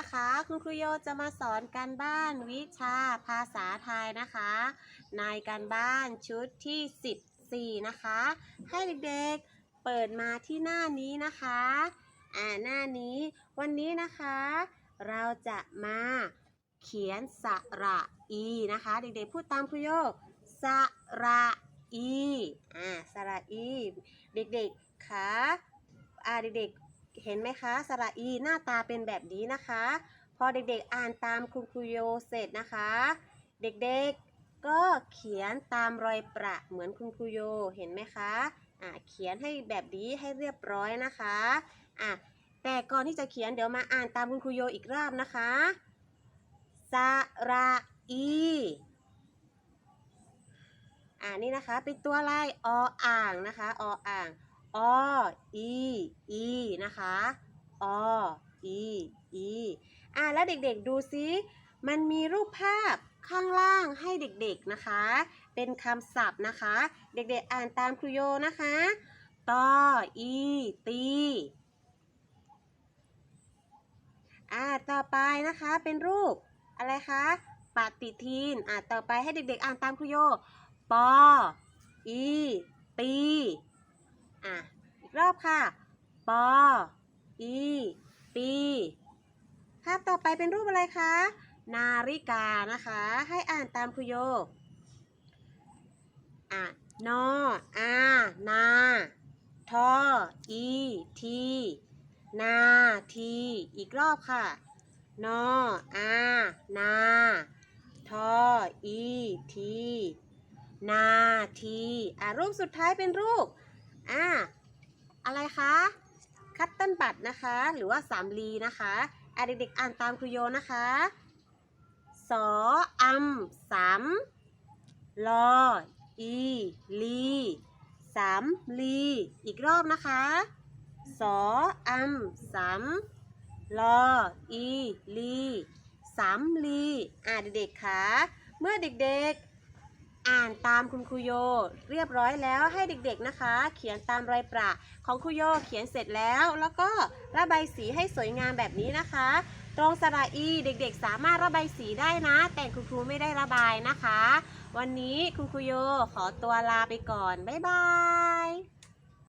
คุณครูโยจะมาสอนการบ้านวิชาภาษาไทยนะคะ ในการบ้านชุดที่ 14 นะคะ ให้เด็กๆเปิดมาที่หน้านี้นะคะ อ่าหน้านี้ วันนี้นะคะ เราจะมาเขียนสระอีนะคะ เด็กๆพูดตามครูโยสระอีอ่าสระอี เด็กๆคะอ่าเด็กๆ เห็นไหมคะสระอีหน้าตาเป็นแบบนี้นะคะ พอเด็กๆอ่านตามคุณครูโยเสร็จนะคะ เด็กๆก็เขียนตามรอยประเหมือนคุณครูโยเห็นไหมคะอ่าเขียนให้แบบนี้ให้เรียบร้อยนะคะอะแต่ก่อนที่จะเขียนเดี๋ยวมาอ่านตามคุณครูโยอีกรอบนะคะสระอีอ่านี่นะคะเป็นตัวอะไรออ่างนะคะออ่าง ออีอีนะคะออีอีอะแล้วเด็กๆดูซิ มันมีรูปภาพข้างล่างให้เด็กๆนะคะ เป็นคำศัพท์นะคะ เด็กๆอ่านตามครูโยนะคะตออีตีอ่าต่อไปนะคะเป็นรูปอะไรคะปฏิทินอ่าต่อไปให้เด็กๆอ่านตามครูโยปออีตี อะ อีกรอบค่ะ ปอ อี ปีภาพต่อไปเป็นรูปอะไรคะ นาฬิกานะคะ ให้อ่านตามครูโยอะนออานา ทอ อี ที นาที อีกรอบค่ะ นออานา ทอ อี ที นาที อะรูปสุดท้ายเป็นรูป อ่าอะไรคะคัตเติ้ลบัตนะคะ หรือว่าสามลีนะคะอะเด็กๆอ่านตามครูโยนะคะสออัมสามลออีลีสามลีอีกรอบนะคะสออัมสามลออีลีสามลีอ่าเด็กๆคะเมื่อเด็กๆ อ่านตามคุณครูโย เรียบร้อยแล้วให้เด็กๆนะคะ เขียนตามรอยประ ของครูโยเขียนเสร็จแล้ว แล้วก็ระบายสีให้สวยงามแบบนี้นะคะ ตรงสระอีเด็กๆ สามารถระบายสีได้นะ แต่คุณครูไม่ได้ระบายนะคะ วันนี้คุณครูโยขอตัวลาไปก่อน บ๊ายบาย